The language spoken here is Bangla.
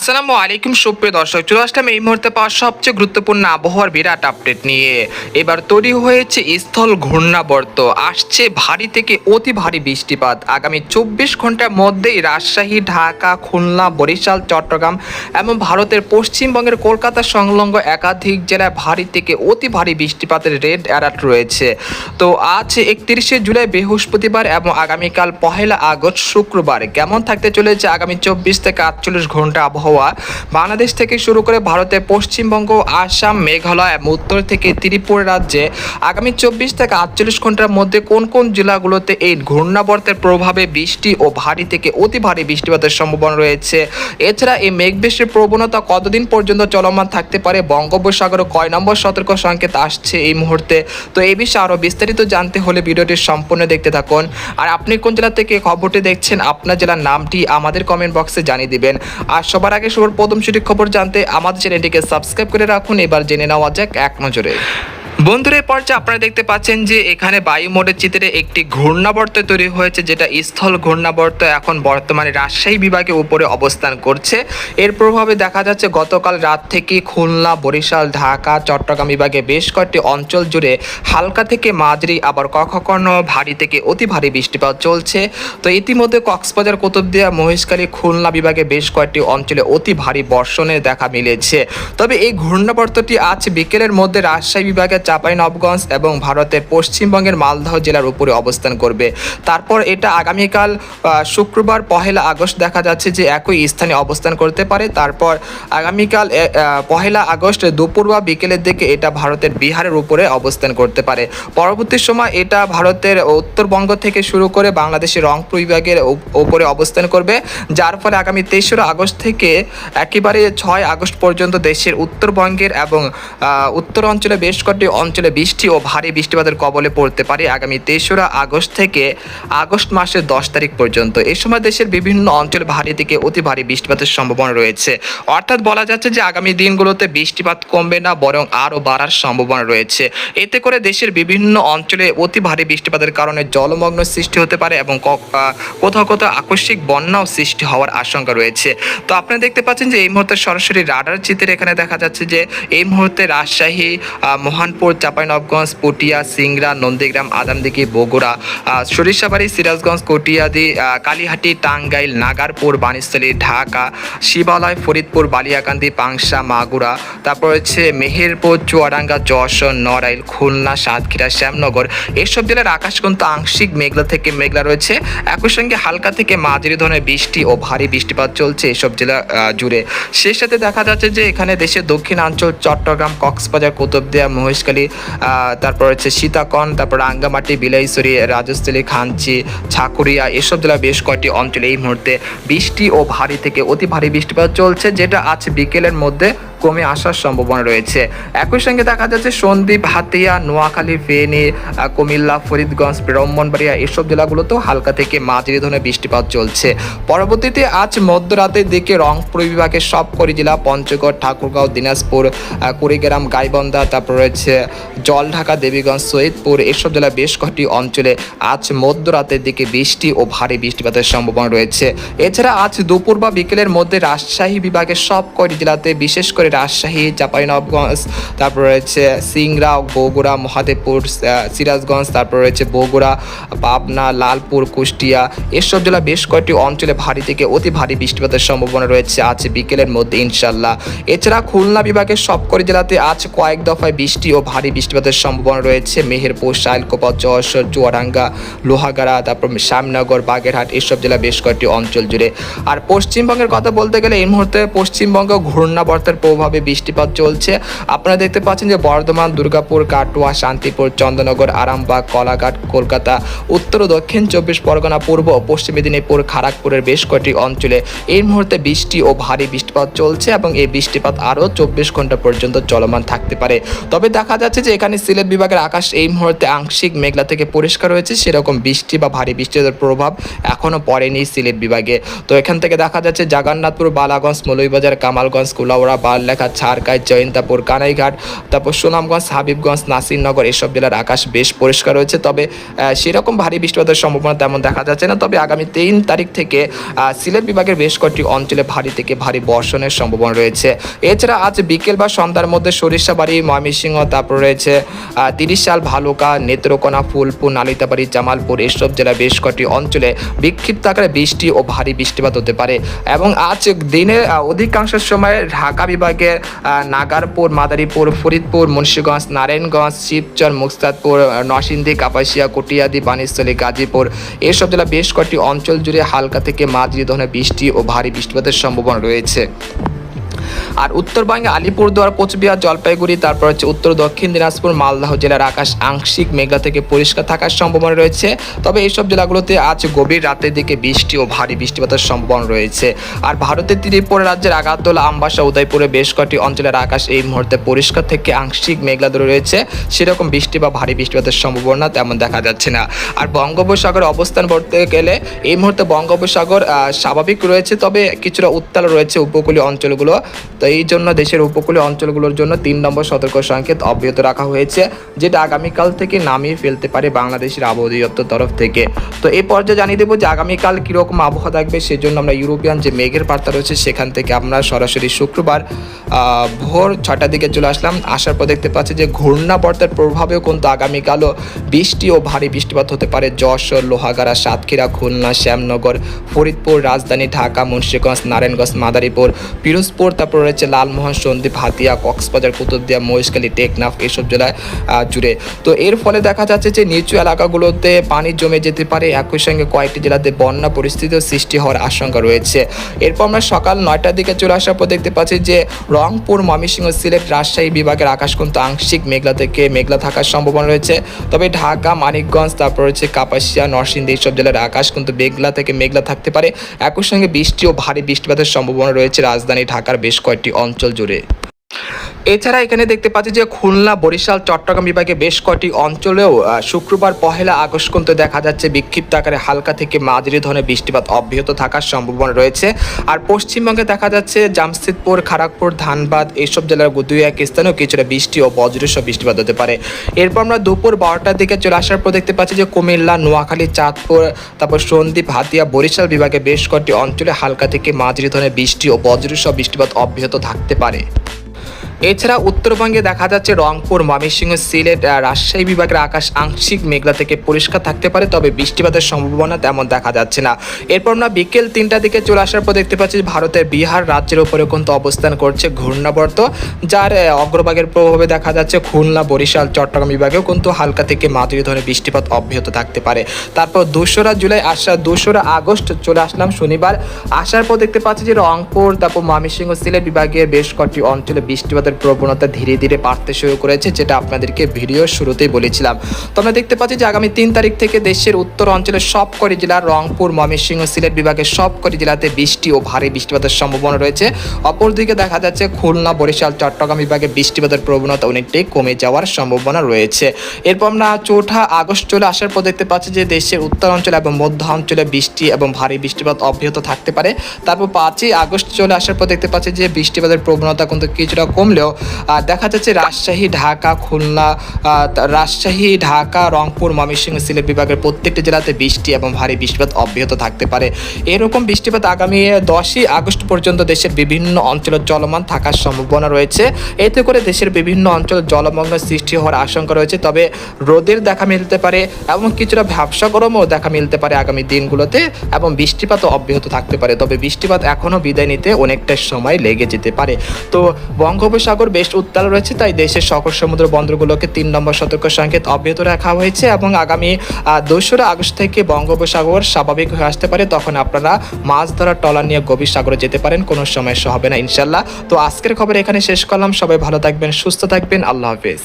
আসসালামু আলাইকুম, সুপ্রিয় দর্শক, চলে আসলাম এই মুহূর্তে পাওয়া সবচেয়ে গুরুত্বপূর্ণ আবহাওয়ার বিরাট আপডেট নিয়ে। এবার তৈরি হয়েছে স্থল ঘূর্ণাবর্ত। আসছে ভারী থেকে অতি ভারী বৃষ্টিপাত। আগামী চব্বিশ ঘণ্টার মধ্যেই রাজশাহী, ঢাকা, খুলনা, বরিশাল, চট্টগ্রাম এবং ভারতের পশ্চিমবঙ্গের কলকাতা সংলগ্ন একাধিক জেলায় ভারী থেকে অতি ভারী বৃষ্টিপাতের রেড অ্যালার্ট রয়েছে। তো আজ একত্রিশে জুলাই বৃহস্পতিবার এবং আগামীকাল পহেলা আগস্ট শুক্রবার কেমন থাকতে চলেছে আগামী চব্বিশ থেকে আটচল্লিশ ঘণ্টা আবহাওয়া? বাংলাদেশ থেকে শুরু করে ভারতের পশ্চিমবঙ্গ, আসাম, মেঘালয় এবং উত্তর থেকে ত্রিপুরা রাজ্যে আগামী চব্বিশ থেকে আটচল্লিশ ঘণ্টার মধ্যে কোন কোন জেলাগুলোতে এই ঘূর্ণাবর্তের প্রভাবে বৃষ্টি ও ভারী থেকে অতি ভারী বৃষ্টিপাতের সম্ভাবনা রয়েছে? এছাড়া এই মেঘ বৃষ্টির প্রবণতা কতদিন পর্যন্ত চলমান থাকতে পারে? বঙ্গোপসাগরে কয় নম্বর সতর্ক সংকেত আসছে এই মুহূর্তে? তো এই বিষয়ে আরও বিস্তারিত জানতে হলে ভিডিওটি সম্পূর্ণ দেখতে থাকুন। আর আপনি কোন জেলা থেকে খবরটি দেখছেন, আপনার জেলার নামটি আমাদের কমেন্ট বক্সে জানিয়ে দিবেন। আর সবার আগে সবার প্রথম সঠিক খবর জানতে আমাদের চ্যানেলটিকে সাবস্ক্রাইব করে রাখুন। এবার জেনে নেওয়া যাক এক নজরে। বন্ধুরা, এই পর্যায়ে আপনারা দেখতে পাচ্ছেন যে এখানে বায়ুমোডের চিত্রে একটি ঘূর্ণাবর্ত তৈরি হয়েছে, যেটা স্থল ঘূর্ণাবর্ত এখন বর্তমানে রাজশাহী বিভাগের উপরে অবস্থান করছে। এর প্রভাবে দেখা যাচ্ছে, গতকাল রাত থেকে খুলনা, বরিশাল, ঢাকা, চট্টগ্রাম বিভাগে বেশ কয়েকটি অঞ্চল জুড়ে হালকা থেকে মাঝারি, আবার কখনো ভারী থেকে অতি ভারী বৃষ্টিপাত চলছে। তো ইতিমধ্যে কক্সবাজার, কুতুবদিয়া, মহেশখালী, খুলনা বিভাগে বেশ কয়েকটি অঞ্চলে অতি ভারী বর্ষণের দেখা মিলেছে। তবে এই ঘূর্ণাবর্তটি আজ বিকেলের মধ্যে রাজশাহী বিভাগের চাঁপাইনবগঞ্জ এবং ভারতের পশ্চিমবঙ্গের মালদহ জেলার উপরে অবস্থান করবে। তারপর এটা আগামীকাল শুক্রবার পহেলা আগস্ট দেখা যাচ্ছে যে একই স্থানে অবস্থান করতে পারে। তারপর আগামীকাল পহেলা আগস্ট দুপুর বা বিকেলের দিকে এটা ভারতের বিহারের উপরে অবস্থান করতে পারে। পরবর্তী সময় এটা ভারতের উত্তরবঙ্গ থেকে শুরু করে বাংলাদেশের রংপুর বিভাগের উপরে অবস্থান করবে। যার ফলে আগামী তেসরা আগস্ট থেকে একেবারে ছয় আগস্ট পর্যন্ত দেশের উত্তরবঙ্গের এবং উত্তর অঞ্চলে বেশ কয়েকটি অঞ্চলে বৃষ্টি ও ভারী বৃষ্টিপাতের কবলে পড়তে পারে আগামী তেসরা আগস্ট থেকে আগস্ট মাসের দশ তারিখ পর্যন্ত। এই সময় দেশের বিভিন্ন অঞ্চলে ভারী থেকে অতি ভারী বৃষ্টিপাতের সম্ভাবনা রয়েছে। অর্থাৎ বলা যাচ্ছে যে আগামী দিনগুলোতে বৃষ্টিপাত কমবে না বরং আরও বাড়ার সম্ভাবনা রয়েছে। এতে করে দেশের বিভিন্ন অঞ্চলে অতি ভারী বৃষ্টিপাতের কারণে জলমগ্ন সৃষ্টি হতে পারে এবং কোথাও কোথাও আকস্মিক বন্যাও সৃষ্টি হওয়ার আশঙ্কা রয়েছে। তো আপনারা দেখতে পাচ্ছেন যে এই মুহূর্তে সরাসরি রাডার চিত্রে এখানে দেখা যাচ্ছে যে এই মুহূর্তে রাজশাহী আহ, মহানপুর চাঁপাইনবগঞ্জ পটিয়া, সিংড়া, নন্দীগ্রাম, আদামদিঘি, বগুড়া সরিষাবাড়ি, সিরাজগঞ্জ, কটিয়াদি কালীহাটি, টাঙ্গাইল, নাগারপুর বাণিস্থলী ঢাকা, শিবালয়, ফরিদপুর, বালিয়াকান্দি, পাংশা, মাগুরা, তারপর হচ্ছে মেহেরপুর, চুয়াডাঙ্গা, যশোর, নড়াইল, খুলনা, সাতক্ষীরা, শ্যামনগর। এসব জেলার আকাশ কিন্তু আংশিক মেঘলা থেকে মেঘলা রয়েছে। একই সঙ্গে হালকা থেকে মাঝারি ধরনের বৃষ্টি ও ভারী বৃষ্টিপাত চলছে এসব জেলা জুড়ে। সেই সাথে দেখা যাচ্ছে যে এখানে দেশের দক্ষিণাঞ্চল, চট্টগ্রাম, কক্সবাজার, কুতুবদিয়া, মহেশখালী আহ, তারপর হচ্ছে সীতাকন তারপর রাঙ্গামাটি বিলাইছড়ি রাজস্থলী খাঞ্চি ছাকুরিয়া এসব জেলা বেশ কয়েকটি অঞ্চলে এই মুহূর্তে বৃষ্টি ও ভারী থেকে অতি ভারী বৃষ্টিপাত চলছে যেটা আজ বিকেলের মধ্যে কমে আসার সম্ভাবনা রয়েছে। একই সঙ্গে দেখা যাচ্ছে সন্দ্বীপ, হাতিয়া, নোয়াখালী, ফেনী কুমিল্লা, ফরিদগঞ্জ, ব্রাহ্মণবাড়িয়া এসব জেলাগুলোতেও হালকা থেকে মাঝারি ধরনের বৃষ্টিপাত চলছে। পরবর্তীতে আজ মধ্যরাতের দিকে রংপুর বিভাগের সবকটি জেলা পঞ্চগড়, ঠাকুরগাঁও, দিনাজপুর কুড়িগ্রাম, গাইবন্ধা, তারপর রয়েছে জলঢাকা, দেবীগঞ্জ, সৈয়দপুর এসব জেলা বেশ কয়েকটি অঞ্চলে আজ মধ্যরাতের দিকে বৃষ্টি ও ভারী বৃষ্টিপাতের সম্ভাবনা রয়েছে। এছাড়া আজ দুপুর বা বিকেলের মধ্যে রাজশাহী বিভাগের সব কয়টি জেলাতে বিশেষ করে রাজশাহী চাঁপাইনবগঞ্জ তারপর রয়েছে সিংড়া বগুড়া, মহাদেবপুর সিরাজগঞ্জ, তারপর রয়েছে বগুড়া, পাবনা, লালপুর, কুষ্টিয়া এসব জেলা বেশ কয়েকটি অঞ্চলে ভারী থেকে অতি ভারী বৃষ্টিপাতের সম্ভাবনা রয়েছে আজ বিকেলের মধ্যে ইনশাল্লাহ এছাড়া খুলনা বিভাগের সবকটি জেলাতে আজ কয়েক দফায় বৃষ্টি ও ভারী বৃষ্টিপাতের সম্ভাবনা রয়েছে। মেহেরপুর শাইলকোপা যশোর, চুয়াডাঙ্গা, লোহাগাড়া, তারপর শ্যামনগর, বাগেরহাট এসব জেলা বেশ কয়েকটি অঞ্চল জুড়ে। আর পশ্চিমবঙ্গের কথা বলতে গেলে এই মুহূর্তে পশ্চিমবঙ্গ ঘূর্ণাবর্তের প্রভাবে বৃষ্টিপাত চলছে। আপনারা দেখতে পাচ্ছেন যে বর্ধমান, দুর্গাপুর, কাটোয়া, শান্তিপুর, চন্দ্রনগর, আরামবাগ, কলাঘাট, কলকাতা, উত্তর ও দক্ষিণ চব্বিশ পরগনা, পূর্ব পশ্চিম মেদিনীপুর খড়গপুরের বেশ কয়েকটি অঞ্চলে এই মুহূর্তে বৃষ্টি ও ভারী বৃষ্টিপাত চলছে এবং এই বৃষ্টিপাত আরও চব্বিশ ঘণ্টা পর্যন্ত চলমান থাকতে পারে। তবে দেখা যাচ্ছে যে এখানে সিলেট বিভাগের আকাশ এই মুহূর্তে আংশিক মেঘলা থেকে পরিষ্কার হয়েছে। সেরকম বৃষ্টি বা ভারী বৃষ্টির প্রভাব এখনও পড়েনি সিলেট বিভাগে। তো এখান থেকে দেখা যাচ্ছে জাগান্নাথপুর, বালাগঞ্জ, মৌলভীবাজার, কামালগঞ্জ, কুলাউড়া বা বড়লেখা ছাড়কাই জয়ন্তাপুর কানাইঘাট তারপর সুনামগঞ্জ হাবিবগঞ্জ নাসিরনগর এসব জেলার আকাশ বেশ পরিষ্কার রয়েছে। তবে সেরকম ভারী বৃষ্টিপাতের সম্ভাবনা তেমন দেখা যাচ্ছে না। তবে আগামী তিন তারিখ থেকে সিলেট বিভাগের বেশ কয়েকটি অঞ্চলে ভারী থেকে ভারী বর্ষণের সম্ভাবনা রয়েছে। এছাড়া আজ বিকেল বা সন্ধ্যার মধ্যে সরিষাবাড়ি ময়মনসিংহ তারপর রয়েছে তিরিশ সাল ভালুকা নেত্রকোনা ফুলপুর নালিতাবাড়ি জামালপুর এসব জেলার বেশ কয়েকটি অঞ্চলে বিক্ষিপ্ত আকারে বৃষ্টি ও ভারী বৃষ্টিপাত হতে পারে। এবং আজ আহ, অধিকাংশ সময় ঢাকা বিভাগের আহ, নাগারপুর মাদারীপুর ফরিদপুর মুন্সীগঞ্জ নারায়ণগঞ্জ শিবচর মুক্তাদপুর নরসিংদী কাপাসিয়া কটিয়াদি বানিস্তলী গাজীপুর। এসব জেলা বেশ কয়েকটি অঞ্চল জুড়ে হালকা থেকে মাঝারি ধরনের বৃষ্টি ও ভারী বৃষ্টিপাতের সম্ভাবনা রয়েছে। আর উত্তরবঙ্গে আলিপুরদুয়ার, কোচবিহার, জলপাইগুড়ি, তারপর হচ্ছে উত্তর, দক্ষিণ দিনাজপুর, মালদহ জেলার আকাশ আংশিক মেঘলা থেকে পরিষ্কার থাকার সম্ভাবনা রয়েছে। তবে এইসব জেলাগুলোতে আজ গভীর রাতের দিকে বৃষ্টি ও ভারী বৃষ্টিপাতের সম্ভাবনা রয়েছে। আর ভারতের ত্রিপুরা রাজ্যের আগারতলা, আমবাসা উদয়পুরে বেশ কয়েকটি অঞ্চলের আকাশ এই মুহূর্তে পরিষ্কার থেকে আংশিক মেঘলা ধরে রয়েছে। সেরকম বৃষ্টি বা ভারী বৃষ্টিপাতের সম্ভাবনা তেমন দেখা যাচ্ছে না। আর বঙ্গোপসাগর অবস্থান করতে গেলে এই মুহূর্তে বঙ্গোপসাগর স্বাভাবিক রয়েছে, তবে কিছুটা উত্তাল রয়েছে উপকূলীয় অঞ্চলগুলো। তো এই জন্য দেশের উপকূলীয় অঞ্চলগুলোর জন্য তিন নম্বর সতর্ক সংকেত অব্যাহত রাখা হয়েছে, যেটা আগামীকাল থেকে নামিয়ে ফেলতে পারে বাংলাদেশের আবহাওয়া তরফ থেকে। তো এই পর্যায়ে জানিয়ে দেবো যে আগামীকাল কীরকম আবহাওয়া থাকবে, সেজন্য আমরা ইউরোপিয়ান যে মেঘের বার্তা রয়েছে, সেখান থেকে আমরা সরাসরি শুক্রবার ভোর ছটার দিকে চলে আসলাম। আসার পর দেখতে পাচ্ছি যে ঘূর্ণাবর্তের প্রভাবেও কিন্তু আগামীকালও বৃষ্টি ও ভারী বৃষ্টিপাত হতে পারে। যশোর, লোহাগাড়া, সাতক্ষীরা, খুলনা, শ্যামনগর, ফরিদপুর, রাজধানী ঢাকা, মুন্সিগঞ্জ, নারায়ণগঞ্জ, মাদারীপুর, পিরোজপুর, তারপর রয়েছে লালমোহন সন্দ্বীপ হাতিয়া, কক্সবাজার, কুতুবদিয়া, মহেশখালী, টেকনাফ এসব জেলায় জুড়ে। তো এর ফলে দেখা যাচ্ছে যে নিচু এলাকাগুলোতে পানি জমে যেতে পারে। একই সঙ্গে কয়েকটি জেলাতে বন্যা পরিস্থিতিও সৃষ্টি হওয়ার আশঙ্কা রয়েছে। এরপর আমরা সকাল নয়টার দিকে চলে আসার পর দেখতে পাচ্ছি যে রংপুর, ময়মনসিংহ, সিলেট, রাজশাহী বিভাগের আকাশ কিন্তু আংশিক মেঘলা থেকে মেঘলা থাকার সম্ভাবনা রয়েছে। তবে ঢাকা, মানিকগঞ্জ, তারপর রয়েছে কাপাসিয়া, নরসিংদী এইসব জেলার আকাশ কিন্তু মেঘলা থেকে মেঘলা থাকতে পারে। একই সঙ্গে বৃষ্টি ও ভারী বৃষ্টিপাতের সম্ভাবনা রয়েছে। রাজধানী ঢাকার বেশ কয়েকটি অঞ্চল জুড়ে। এছাড়া এখানে দেখতে পাচ্ছি যে খুলনা, বরিশাল, চট্টগ্রাম বিভাগে বেশ কয়েকটি অঞ্চলেও শুক্রবার পহেলা আগস্ট পর্যন্ত দেখা যাচ্ছে বিক্ষিপ্ত আকারে হালকা থেকে মাঝারি ধরনের বৃষ্টিপাত অব্যাহত থাকার সম্ভাবনা রয়েছে। আর পশ্চিমবঙ্গে দেখা যাচ্ছে জামশেদপুর খড়গপুর ধানবাদ এইসব জেলার দুই এক স্থানেও কিছুটা বৃষ্টি ও বজ্রসহ বৃষ্টিপাত হতে পারে। এরপর আমরা দুপুর বারোটার দিকে চলে আসার পর দেখতে পাচ্ছি যে কুমিল্লা, নোয়াখালী, চাঁদপুর, তারপর সন্দ্বীপ, হাতিয়া, বরিশাল বিভাগে বেশ কয়েকটি অঞ্চলে হালকা থেকে মাঝারি ধরনের বৃষ্টি ও বজ্রসহ বৃষ্টিপাত অব্যাহত থাকতে পারে। এছাড়া উত্তরবঙ্গে দেখা যাচ্ছে রংপুর, ময়মনসিংহ, সিলেট রাজশাহী বিভাগের আকাশ আংশিক মেঘলা থেকে পরিষ্কার থাকতে পারে, তবে বৃষ্টিপাতের সম্ভাবনা তেমন দেখা যাচ্ছে না। এরপর আমরা বিকেল তিনটার দিকে চলে আসার পর দেখতে পাচ্ছি ভারতের বিহার রাজ্যের উপরে কিন্তু অবস্থান করছে ঘূর্ণাবর্ত, যার অগ্রভাগের প্রভাবে দেখা যাচ্ছে খুলনা, বরিশাল, চট্টগ্রাম বিভাগেও কিন্তু হালকা থেকে মাঝারি ধরনের বৃষ্টিপাত অব্যাহত থাকতে পারে। তারপর দোসরা জুলাই আসা দোসরা আগস্ট চলে আসলাম শনিবার। আসার পর দেখতে পাচ্ছি যে রংপুর, তারপর ময়মনসিংহ, সিলেট বিভাগের বেশ কয়েকটি অঞ্চলে বৃষ্টিপাতের প্রবণতা ধীরে ধীরে বাড়তে শুরু করেছে, যেটা আপনাদেরকে ভিডিও শুরুতেই বলেছিলাম। তো আমরা দেখতে পাচ্ছি যে আগামী তিন তারিখ থেকে দেশের উত্তর অঞ্চলের সব কটি জেলার রংপুর, ময়মনসিংহ, সিলেট বিভাগের সব কটি জেলাতে বৃষ্টি ও ভারী বৃষ্টিপাতের সম্ভাবনা রয়েছে। অপরদিকে দেখা যাচ্ছে খুলনা, বরিশাল, চট্টগ্রাম বিভাগে বৃষ্টিপাতের প্রবণতা অনেকটাই কমে যাওয়ার সম্ভাবনা রয়েছে। এরপর আমরা চৌঠা আগস্ট চলে আসার পর দেখতে পাচ্ছি যে দেশের উত্তর অঞ্চলে এবং মধ্য অঞ্চলে বৃষ্টি এবং ভারী বৃষ্টিপাত অব্যাহত থাকতে পারে। তারপর পাঁচই আগস্ট চলে আসার পর দেখতে পাচ্ছি যে বৃষ্টিপাতের প্রবণতা কিন্তু কিছুটা কমলেও আহ, দেখা যাচ্ছে রাজশাহী ঢাকা খুলনা রাজশাহী ঢাকা রংপুর ময়মনসিংহ সিলেট বিভাগের প্রত্যেকটি জেলাতে বৃষ্টি এবং ভারী বৃষ্টিপাত অব্যাহত থাকতে পারে। এরকম বৃষ্টিপাত আগামী দশই আগস্ট পর্যন্ত দেশের বিভিন্ন অঞ্চলে চলমান থাকার সম্ভাবনা রয়েছে। এতে করে দেশের বিভিন্ন অঞ্চল জলমগ্ন সৃষ্টি হওয়ার আশঙ্কা রয়েছে। তবে রোদের দেখা মিলতে পারে এবং কিছুটা ব্যবসা গরমও দেখা মিলতে পারে আগামী দিনগুলোতে এবং বৃষ্টিপাতও অব্যাহত থাকতে পারে। তবে বৃষ্টিপাত এখনও বিদায় নিতে অনেকটা সময় লেগে যেতে পারে। তো বঙ্গোপসাগর বেশ উত্তাল রয়েছে, তাই দেশের সকল সমুদ্র বন্দরগুলোকে তিন নম্বর সতর্ক সংকেত অব্যাহত রাখা হয়েছে এবং আগামী দোসরা আগস্ট থেকে বঙ্গোপসাগর স্বাভাবিক হয়ে আসতে পারে। তখন আপনারা মাছ ধরার টলার নিয়ে গভীর সাগরে যেতে পারেন, কোনো সমস্যা হবে না ইনশাল্লাহ। তো আজকের খবর এখানে শেষ করলাম। সবাই ভালো থাকবেন, সুস্থ থাকবেন। আল্লাহ হাফেজ।